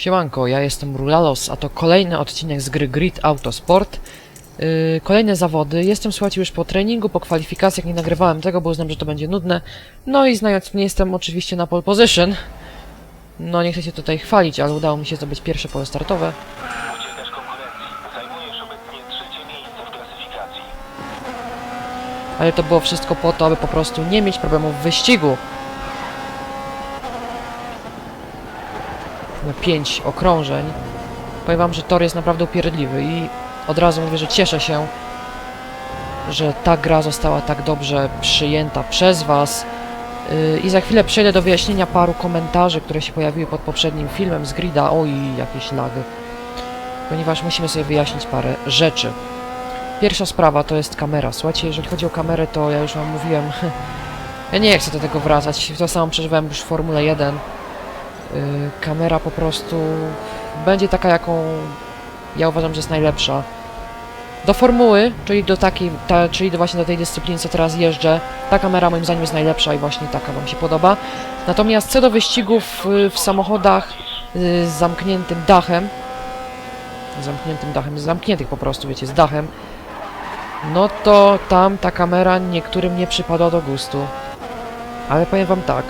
Siemanko, ja jestem Rulalos, a to kolejny odcinek z gry Grid Autosport. Yy, kolejne zawody. Jestem, słuchajcie, już po treningu, po kwalifikacjach, nie nagrywałem tego, bo uznałem, że to będzie nudne. No i znając mnie, jestem oczywiście na pole position. No nie chcę się tutaj chwalić, ale udało mi się zdobyć pierwsze pole startowe. Ale to było wszystko po to, aby po prostu nie mieć problemów w wyścigu. Pięć okrążeń. Powiem wam, że tor jest naprawdę upierdliwy i od razu mówię, że cieszę się, że ta gra została tak dobrze przyjęta przez was. Yy, I za chwilę przejdę do wyjaśnienia paru komentarzy, które się pojawiły pod poprzednim filmem z Grida. Oj, jakieś lagi. Ponieważ musimy sobie wyjaśnić parę rzeczy. Pierwsza sprawa to jest kamera. Słuchajcie, jeżeli chodzi o kamerę, to ja już wam mówiłem, ja nie chcę do tego wracać. To samo przeżywałem już w Formule 1. Yy, kamera po prostu będzie taka, jaką ja uważam, że jest najlepsza. Do formuły, czyli do takiej, ta, czyli do właśnie do tej dyscypliny, co teraz jeżdżę, ta kamera moim zdaniem jest najlepsza i właśnie taka wam się podoba. Natomiast co do wyścigów y, w samochodach y, z zamkniętym dachem, zamkniętym dachem, z zamkniętych po prostu, wiecie, z dachem, no to tam ta kamera niektórym nie przypada do gustu. Ale powiem wam tak.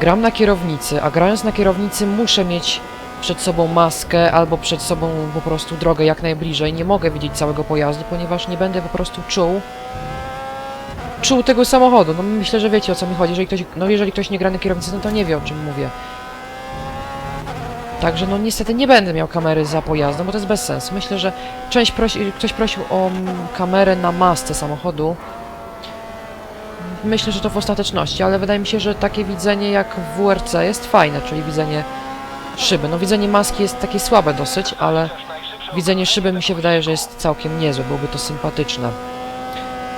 Gram na kierownicy, a grając na kierownicy muszę mieć przed sobą maskę albo przed sobą po prostu drogę jak najbliżej. Nie mogę widzieć całego pojazdu, ponieważ nie będę po prostu czuł czuł tego samochodu. No myślę, że wiecie o co mi chodzi. Jeżeli ktoś, no jeżeli ktoś nie gra na kierownicy, no to nie wie o czym mówię. Także no niestety nie będę miał kamery za pojazdem, bo to jest bez sensu. Myślę, że część prosi, ktoś prosił o kamerę na masce samochodu. Myślę, że to w ostateczności, ale wydaje mi się, że takie widzenie jak w WRC jest fajne, czyli widzenie szyby. No widzenie maski jest takie słabe dosyć, ale widzenie szyby mi się wydaje, że jest całkiem niezłe, byłoby to sympatyczne.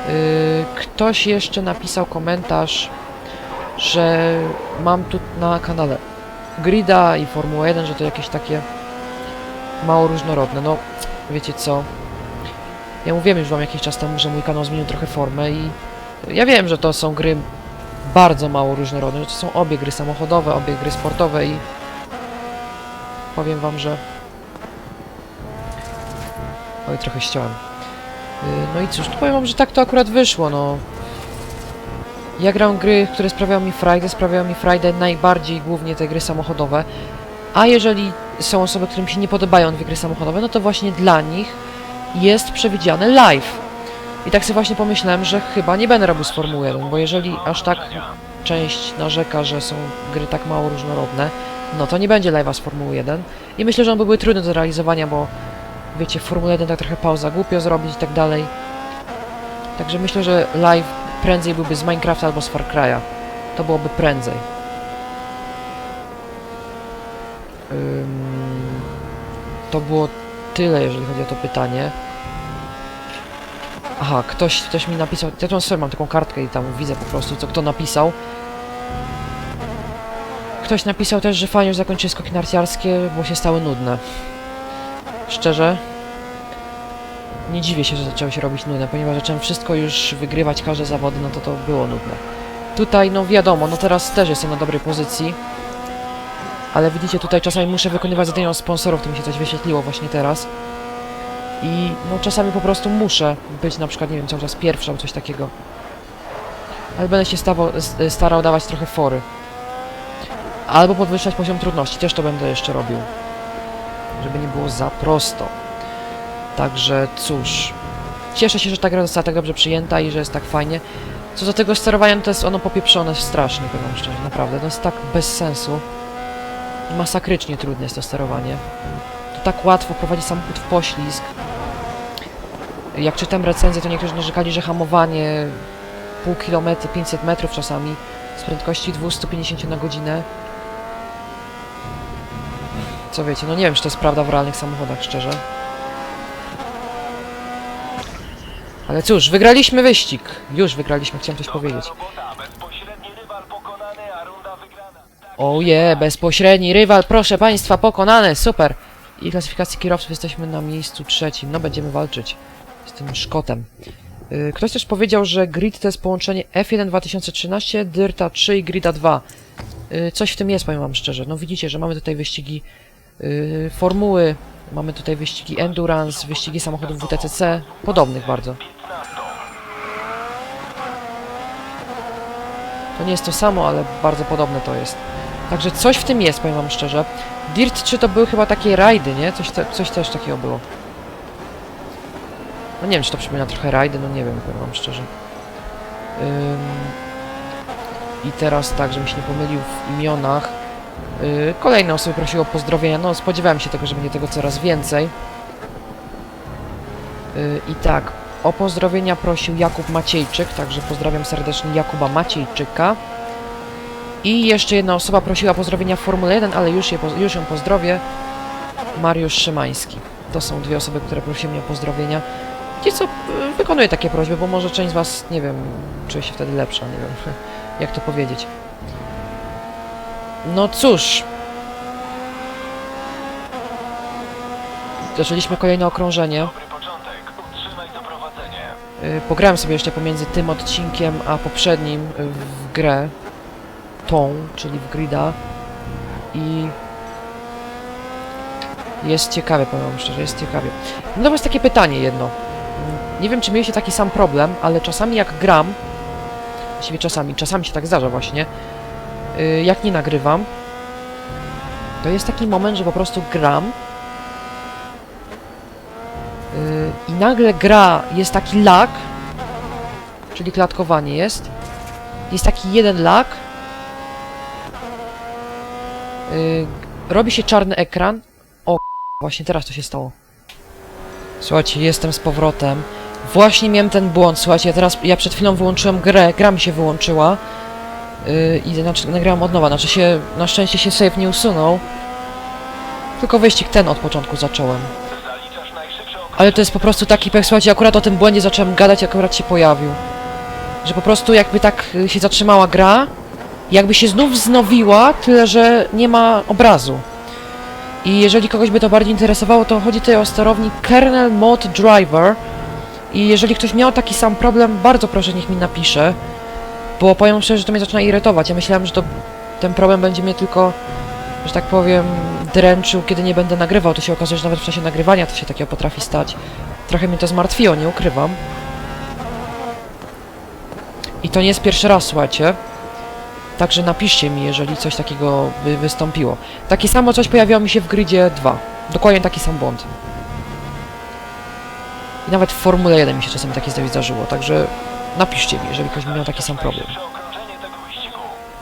Yy, ktoś jeszcze napisał komentarz, że mam tu na kanale Grida i Formuła 1, że to jakieś takie mało różnorodne. No, wiecie co? Ja mówiłem już wam jakiś czas temu, że mój kanał zmienił trochę formę i ja wiem, że to są gry bardzo mało różnorodne, to są obie gry samochodowe, obie gry sportowe i powiem wam, że oj, trochę ściąłem. Yy, No i cóż, powiem wam, że tak to akurat wyszło, no. Ja gram gry, które sprawiają mi frajdę, sprawiają mi frajdę najbardziej głównie te gry samochodowe. A jeżeli są osoby, którym się nie podobają dwie gry samochodowe, no to właśnie dla nich jest przewidziany live. I tak sobie właśnie pomyślałem, że chyba nie będę robił z Formuły 1, bo jeżeli aż tak część narzeka, że są gry tak mało różnorodne, no to nie będzie live'a z Formuły 1. I myślę, że on byłby trudny do realizowania, bo wiecie, w Formule 1 tak trochę pauza głupio zrobić i tak dalej. Także myślę, że live prędzej byłby z Minecrafta albo z Far Cry'a. To byłoby prędzej. Ym, to było tyle, jeżeli chodzi o to pytanie. Aha, ktoś, ktoś mi napisał, ja tu sobie mam taką kartkę i tam widzę po prostu, co kto napisał. Ktoś napisał też, że fajnie już zakończyły skoki narciarskie, bo się stały nudne. Szczerze, nie dziwię się, że zaczęły się robić nudne, ponieważ zacząłem wszystko już wygrywać, każde zawody, no to to było nudne. Tutaj, no wiadomo, no teraz też jestem na dobrej pozycji. Ale widzicie, tutaj czasami muszę wykonywać zadania sponsorów, to mi się coś wyświetliło właśnie teraz. I no czasami po prostu muszę być na przykład, nie wiem, cały czas pierwszy albo coś takiego. Ale będę się stawał, starał dawać trochę fory. Albo podwyższać poziom trudności, też to będę jeszcze robił. Żeby nie było za prosto. Także cóż. Cieszę się, że ta gra została tak dobrze przyjęta i że jest tak fajnie. Co do tego sterowania, no to jest ono popieprzone strasznie, powiem szczerze, naprawdę. To jest tak bez sensu. Masakrycznie trudne jest to sterowanie. To tak łatwo prowadzi samochód w poślizg. Jak czytam recenzję, to niektórzy narzekali, że hamowanie pół kilometra, 500 metrów czasami z prędkości 250 na godzinę. Co wiecie, no nie wiem, czy to jest prawda w realnych samochodach, szczerze. Ale cóż, wygraliśmy wyścig. Już wygraliśmy, chciałem coś powiedzieć. Robota. Bezpośredni rywal pokonany, a runda wygrana. Oje, bezpośredni rywal, proszę państwa, pokonany, super. I klasyfikacji kierowców jesteśmy na miejscu trzecim, no będziemy walczyć z tym Szkotem. Yy, Ktoś też powiedział, że grid to jest połączenie F1 2013, Dyrta 3 i Grida 2. Yy, Coś w tym jest, powiem wam szczerze. No widzicie, że mamy tutaj wyścigi Yy, formuły, mamy tutaj wyścigi Endurance, wyścigi samochodów WTCC, podobnych bardzo. 15. To nie jest to samo, ale bardzo podobne to jest. Także coś w tym jest, powiem wam szczerze. Dirt 3 to były chyba takie rajdy, nie? Coś, te, coś też takiego było. No nie wiem, czy to przypomina trochę rajdy, no nie wiem, powiem wam szczerze. Ym... I teraz tak, żebym się nie pomylił w imionach. Yy, kolejne osoby prosiły o pozdrowienia. No, spodziewałem się tego, że będzie tego coraz więcej. Yy, I tak, o pozdrowienia prosił Jakub Maciejczyk, także pozdrawiam serdecznie Jakuba Maciejczyka. I jeszcze jedna osoba prosiła pozdrowienia w Formule 1, ale już, je, już ją pozdrowię. Mariusz Szymański. To są dwie osoby, które prosiły mnie o pozdrowienia. Ci co wykonuję takie prośby, bo może część z was, nie wiem, czuje się wtedy lepsza, nie wiem, jak to powiedzieć. No cóż. Zaczęliśmy kolejne okrążenie. Y, Pograłem sobie jeszcze pomiędzy tym odcinkiem a poprzednim y, w grę tą, czyli w grida i jest ciekawie, powiem szczerze, jest ciekawie. Natomiast takie pytanie jedno. Nie wiem, czy mieliście taki sam problem, ale czasami jak gram, właściwie czasami, czasami się tak zdarza właśnie, y, jak nie nagrywam, to jest taki moment, że po prostu gram Yy, i nagle gra, jest taki lag, czyli klatkowanie jest, jest taki jeden lag, yy, robi się czarny ekran, o właśnie teraz to się stało. Słuchajcie, jestem z powrotem, właśnie miałem ten błąd, słuchajcie, ja teraz, ja przed chwilą wyłączyłem grę, gra mi się wyłączyła yy, i znaczy nagrałem od nowa, znaczy się, na szczęście się save nie usunął, tylko wyścig ten od początku zacząłem. Ale to jest po prostu taki pech, słuchajcie, akurat o tym błędzie zacząłem gadać, akurat się pojawił. Że po prostu jakby tak y, się zatrzymała gra, jakby się znów wznowiła, tyle że nie ma obrazu. I jeżeli kogoś by to bardziej interesowało, to chodzi tutaj o sterownik Kernel Mod Driver. I jeżeli ktoś miał taki sam problem, bardzo proszę niech mi napisze, bo powiem szczerze, że to mnie zaczyna irytować. Ja myślałem, że to ten problem będzie mnie tylko, że tak powiem, dręczył, kiedy nie będę nagrywał. To się okazuje, że nawet w czasie nagrywania to się takiego potrafi stać. Trochę mnie to zmartwiło, nie ukrywam. I to nie jest pierwszy raz, słuchajcie. Także napiszcie mi, jeżeli coś takiego by wystąpiło. Takie samo coś pojawiło mi się w Gridzie 2. Dokładnie taki sam błąd. I nawet w Formule 1 mi się czasem takie zdarzyło, także napiszcie mi, jeżeli ktoś miał taki sam problem.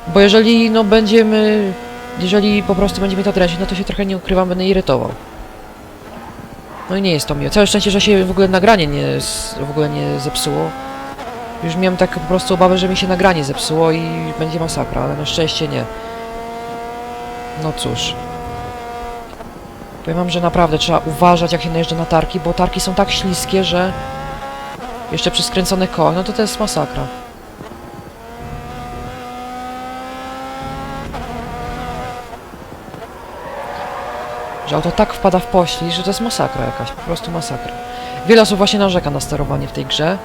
Bo jeżeli no będziemy, jeżeli po prostu będziemy to dręczyć, no to się trochę nie ukrywam, będę irytował. No i nie jest to miłe. Całe szczęście, że się w ogóle nagranie nie, w ogóle nie zepsuło. Już miałem tak po prostu obawę, że mi się nagranie zepsuło i będzie masakra, ale na szczęście nie. No cóż. Powiem wam, że naprawdę trzeba uważać jak się najeżdża na tarki, bo tarki są tak śliskie, że jeszcze przy skręconych kołach, no to to jest masakra. że auto tak wpada w poślizg, że to jest masakra jakaś, po prostu masakra. Wiele osób właśnie narzeka na sterowanie w tej grze,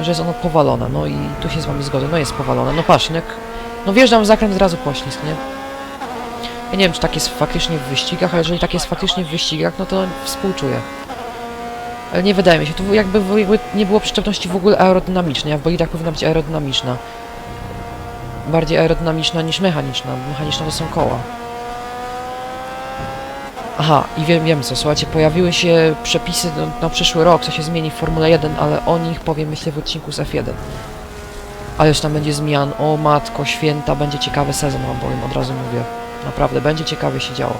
że jest ono powalone, no i tu się z wami zgodzę, no jest powalone, no patrz, no, jak, no wjeżdżam w zakręt, od razu poślizg, nie? Ja nie wiem, czy tak jest faktycznie w wyścigach, ale jeżeli tak jest faktycznie w wyścigach, no to współczuję. Ale nie wydaje mi się, tu jakby, nie było przyczepności w ogóle aerodynamicznej, a w bolidach powinna być aerodynamiczna. Bardziej aerodynamiczna niż mechaniczna, mechaniczna to są koła. Aha, i wiem, wiem co, słuchajcie, pojawiły się przepisy na, na przyszły rok, co się zmieni w Formule 1, ale o nich powiem myślę w odcinku z F1. Ale już tam będzie zmian, o matko święta, będzie ciekawy sezon wam powiem, od razu mówię. Naprawdę, będzie ciekawie się działo.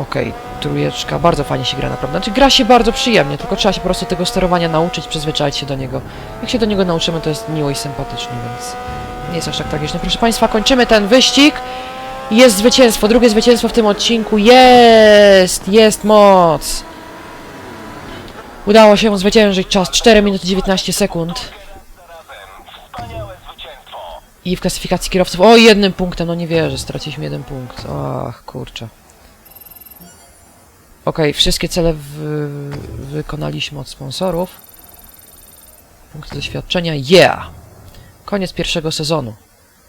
Okej, trójeczka, bardzo fajnie się gra naprawdę. Znaczy gra się bardzo przyjemnie, tylko trzeba się po prostu tego sterowania nauczyć, przyzwyczaić się do niego. Jak się do niego nauczymy, to jest miło i sympatycznie, więc nie jest aż tak tragiczne. Proszę Państwa, kończymy ten wyścig. Jest zwycięstwo, drugie zwycięstwo w tym odcinku. Jest! Jest moc! Udało się zwyciężyć czas 4 minuty 19 sekund. I w klasyfikacji kierowców, o jednym punktem, no nie wierzę, straciliśmy jeden punkt. Ach, kurczę. Okej, wszystkie cele wy, wykonaliśmy od sponsorów. Punkty doświadczenia, yeah! Koniec pierwszego sezonu.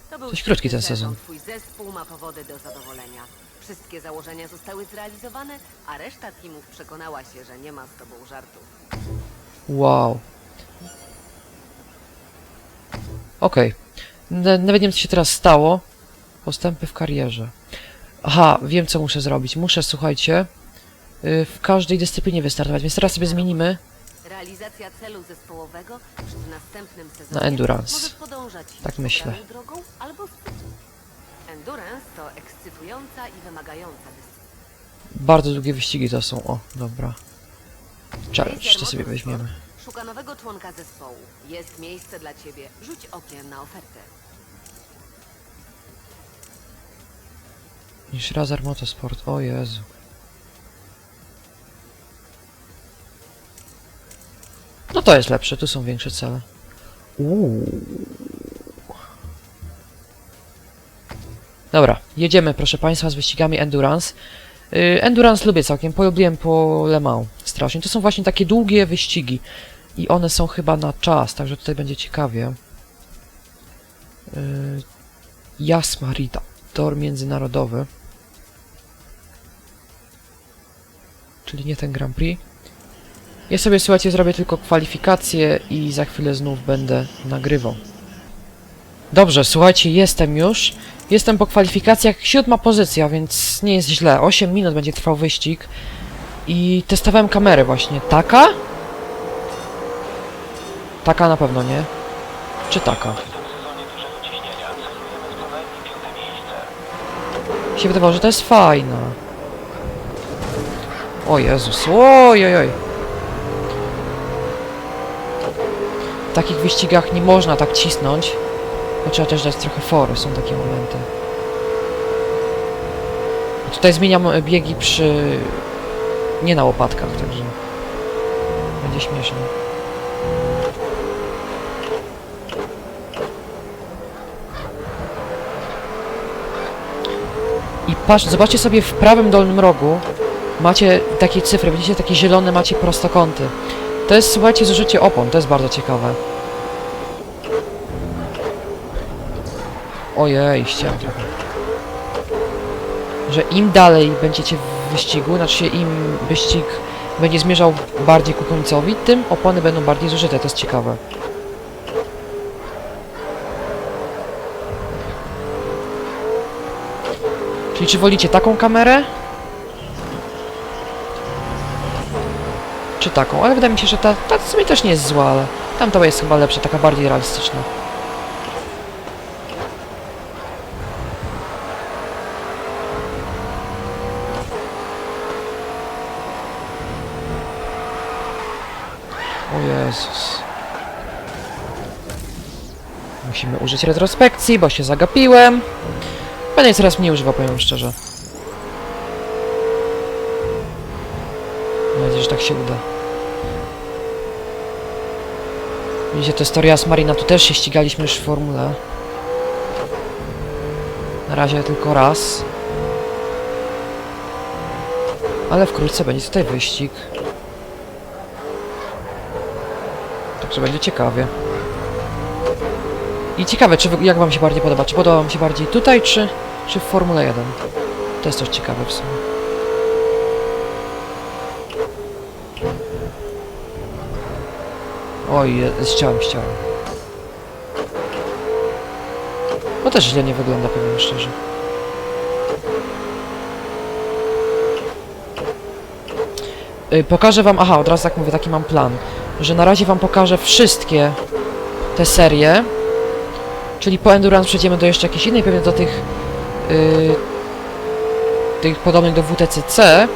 To był Dość krótki ten sezon. sezon. Twój zespół ma powody do zadowolenia. Wszystkie założenia zostały zrealizowane, a reszta teamów przekonała się, że nie ma z tobą żartów. Wow. Okej. Okay. Nawet nie wiem, co się teraz stało. Postępy w karierze. Aha, wiem, co muszę zrobić. Muszę, słuchajcie, y, w każdej dyscyplinie wystartować, więc teraz sobie zmienimy Realizacja celu zespołowego przy następnym sezonie Na endurance. Tak myślę. drogą Endurance to ekscytująca i wymagająca dyscyplina. Bardzo długie wyścigi to są. O, dobra. Challenge, to sobie weźmiemy. Szuka nowego członka zespołu. Jest miejsce dla ciebie. Rzuć okiem na ofertę. Niż Razer Motorsport, o Jezu. No to jest lepsze, tu są większe cele. Uuu. Dobra, jedziemy proszę Państwa z wyścigami Endurance. Yy, endurance lubię całkiem, polubiłem po Le Mans strasznie. To są właśnie takie długie wyścigi i one są chyba na czas, także tutaj będzie ciekawie. Yy, Jas Marita, tor międzynarodowy. czyli nie ten Grand Prix. Ja sobie, słuchajcie, zrobię tylko kwalifikacje i za chwilę znów będę nagrywał. Dobrze, słuchajcie, jestem już. Jestem po kwalifikacjach, siódma pozycja, więc nie jest źle. 8 minut będzie trwał wyścig. I testowałem kamerę właśnie. Taka? Taka na pewno nie. Czy taka? Się wydawało, że to jest fajna. O Jezus, oj, oj. W takich wyścigach nie można tak cisnąć. Trzeba też dać trochę fory, są takie momenty. Tutaj zmieniam biegi przy... Nie na łopatkach, także... Będzie śmiesznie. I patrz, zobaczcie sobie w prawym dolnym rogu macie takie cyfry, widzicie takie zielone macie prostokąty. To jest, słuchajcie, zużycie opon, to jest bardzo ciekawe. Ojej, ścięłem trochę. Że im dalej będziecie w wyścigu, znaczy im wyścig będzie zmierzał bardziej ku końcowi, tym opony będą bardziej zużyte, to jest ciekawe. Czyli czy wolicie taką kamerę? Czy taką? Ale wydaje mi się, że ta, ta w sumie też nie jest zła, ale tamta jest chyba lepsza, taka bardziej realistyczna. O Jezus. Musimy użyć retrospekcji, bo się zagapiłem. Będę coraz mniej używał, powiem szczerze. Mam nadzieję, że tak się uda. Widzicie, to jest Torias Marina, tu też się ścigaliśmy już w formule. Na razie tylko raz. Ale wkrótce będzie tutaj wyścig. Także będzie ciekawie. I ciekawe, czy jak wam się bardziej podoba? Czy podoba wam się bardziej tutaj, czy, czy w Formule 1? To jest też ciekawe w sumie. Oj, ściałem, ściałem. No też źle nie wygląda, powiem szczerze. Y, Pokażę wam, aha, od razu tak mówię, taki mam plan, że na razie wam pokażę wszystkie te serie, czyli po Endurance przejdziemy do jeszcze jakiejś innej, pewnie do tych tych podobnych do WTCC,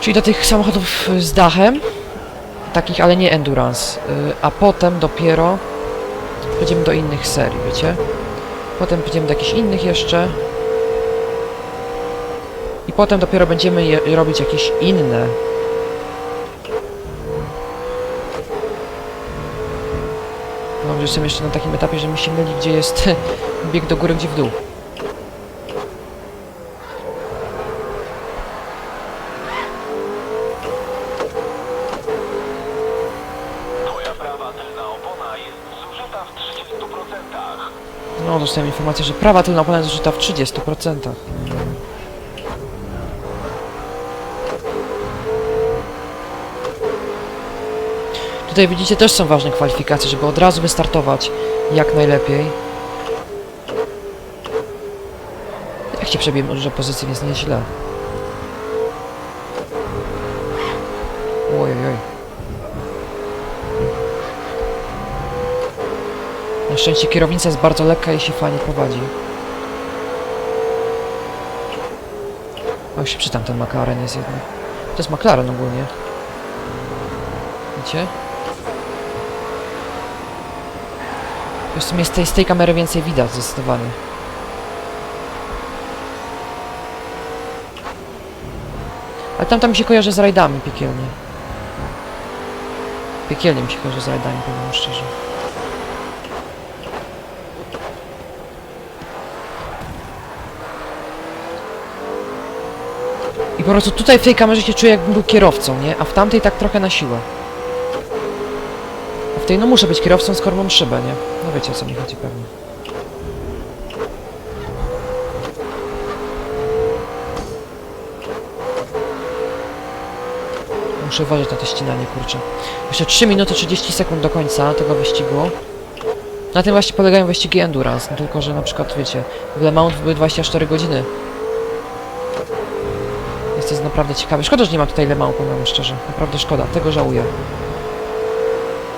czyli do tych samochodów z dachem, takich, ale nie Endurance, y, a potem dopiero przejdziemy do innych serii, wiecie? Potem przejdziemy do jakichś innych jeszcze. I potem dopiero będziemy robić jakieś inne. Mam, że jestem jeszcze na takim etapie, że mi się myli, gdzie jest bieg do góry, gdzie w dół. Twoja prawa tylna opona jest zużyta w 30%. No, dostałem informację, że prawa tylna opona jest zużyta w 30%. Tutaj widzicie, też są ważne kwalifikacje, żeby od razu wystartować jak najlepiej. Jak się przebijemy dużo pozycji, więc nieźle. Oj, oj, oj. Na szczęście kierownica jest bardzo lekka i się fajnie prowadzi. O, się przytam, ten McLaren jest jednak. To jest McLaren ogólnie. Widzicie? Już w sumie z tej, z tej kamery więcej widać zdecydowanie. Ale tamta mi się kojarzy z rajdami piekielnie. Piekielnie mi się kojarzy z rajdami, powiem szczerze. I po prostu tutaj w tej kamerze się czuję jakbym był kierowcą, nie? A w tamtej tak trochę na siłę. A w tej no muszę być kierowcą, skoro mam szybę, nie? No wiecie o co mi chodzi pewnie. Muszę uważać na to ścinanie, kurczę. Jeszcze 3 minuty 30 sekund do końca tego wyścigu. Na tym właśnie polegają wyścigi Endurance, no tylko że na przykład, wiecie, w Le Mans były 24 godziny. Jest to jest naprawdę ciekawe. Szkoda, że nie ma tutaj Le Mans, powiem szczerze. Naprawdę szkoda, tego żałuję.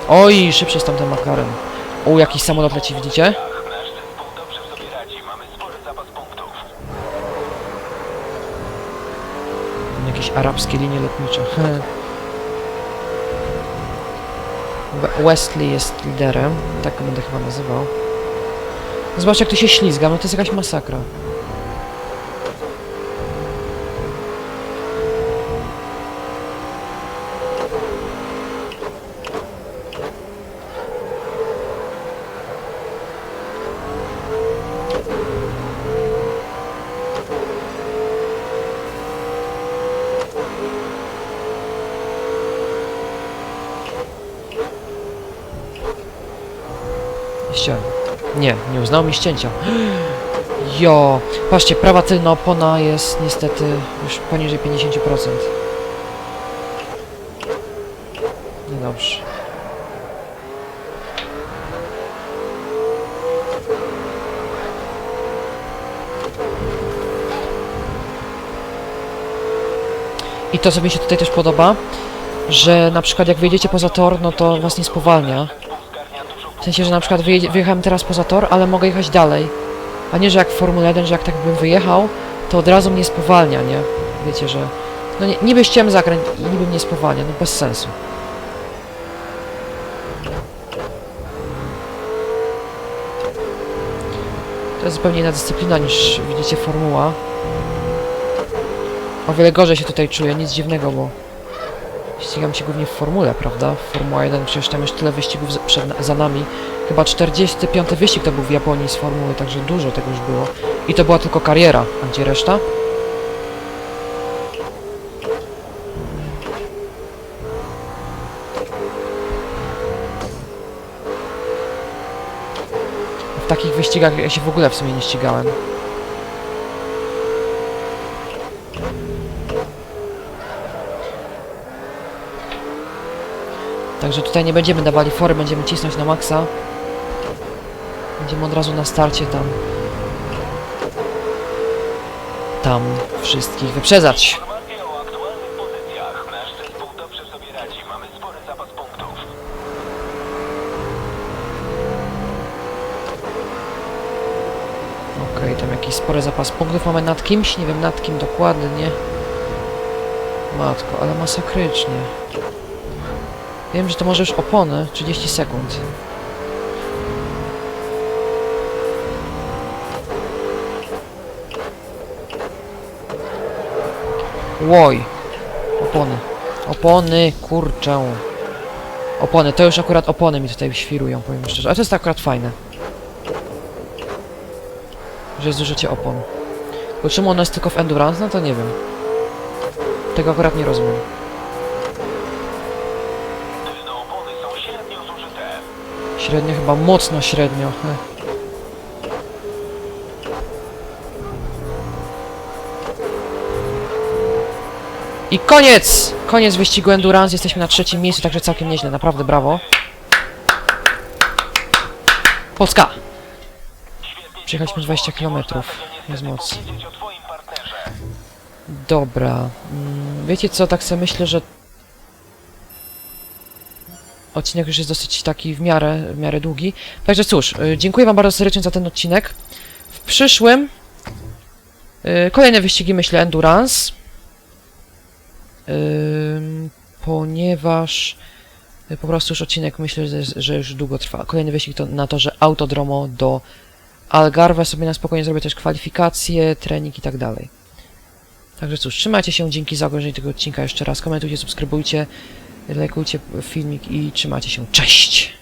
Oj, szybszy jest tamten McLaren. O, jakiś samolot leci, widzicie? Jakieś arabskie linie lotnicze. We- Wesley jest liderem, tak będę chyba nazywał. Zobacz jak tu się ślizga, no to jest jakaś masakra. Ściąłem. Nie, nie uznał mi ścięcia. Jo, patrzcie, prawa tylna opona jest niestety już poniżej 50%. Niedobrze. I to, co mi się tutaj też podoba, że na przykład jak wyjedziecie poza tor, no to was nie spowalnia. Sensie, że na przykład wyjechałem teraz poza tor, ale mogę jechać dalej. A nie, że jak w Formule 1, że jak tak bym wyjechał, to od razu mnie spowalnia, nie? Wiecie, że... No nie, niby zakręt i niby mnie spowalnia, no bez sensu. To jest zupełnie inna dyscyplina niż widzicie formuła. O wiele gorzej się tutaj czuję, nic dziwnego, bo ścigam się głównie w formule, prawda? Formuła 1, przecież tam już tyle wyścigów za, przed, za nami. Chyba 45 wyścig to był w Japonii z formuły, także dużo tego już było. I to była tylko kariera, a gdzie reszta? W takich wyścigach ja się w ogóle w sumie nie ścigałem. Także tutaj nie będziemy dawali fory, będziemy cisnąć na maksa. Będziemy od razu na starcie tam. Tam wszystkich wyprzedzać. Okej, tam jakiś spory zapas punktów mamy nad kimś, nie wiem nad kim dokładnie. Matko, ale masakrycznie. Wiem, że to może już opony, 30 sekund. Łoj. Opony. Opony, kurczę. Opony, to już akurat opony mi tutaj świrują, powiem szczerze. Ale to jest akurat fajne. Że jest zużycie opon. Bo czemu ona jest tylko w Endurance? No to nie wiem. Tego akurat nie rozumiem. Średnio chyba mocno średnio. I koniec! Koniec wyścigu Endurance. Jesteśmy na trzecim miejscu, także całkiem nieźle. Naprawdę brawo. Polska! Przyjechaliśmy 20 km. Jest moc. Dobra. Mm, wiecie co, tak sobie myślę, że odcinek już jest dosyć taki w miarę, w miarę długi. Także cóż, y, dziękuję wam bardzo serdecznie za ten odcinek. W przyszłym y, kolejne wyścigi, myślę, Endurance. Ym, ponieważ y, po prostu już odcinek myślę, że, że już długo trwa. Kolejny wyścig to na torze Autodromo do Algarve. Sobie na spokojnie zrobię też kwalifikacje, trening i tak dalej. Także cóż, trzymajcie się, dzięki za obejrzenie tego odcinka jeszcze raz. Komentujcie, subskrybujcie, Lajkujcie filmik i trzymajcie się. Cześć!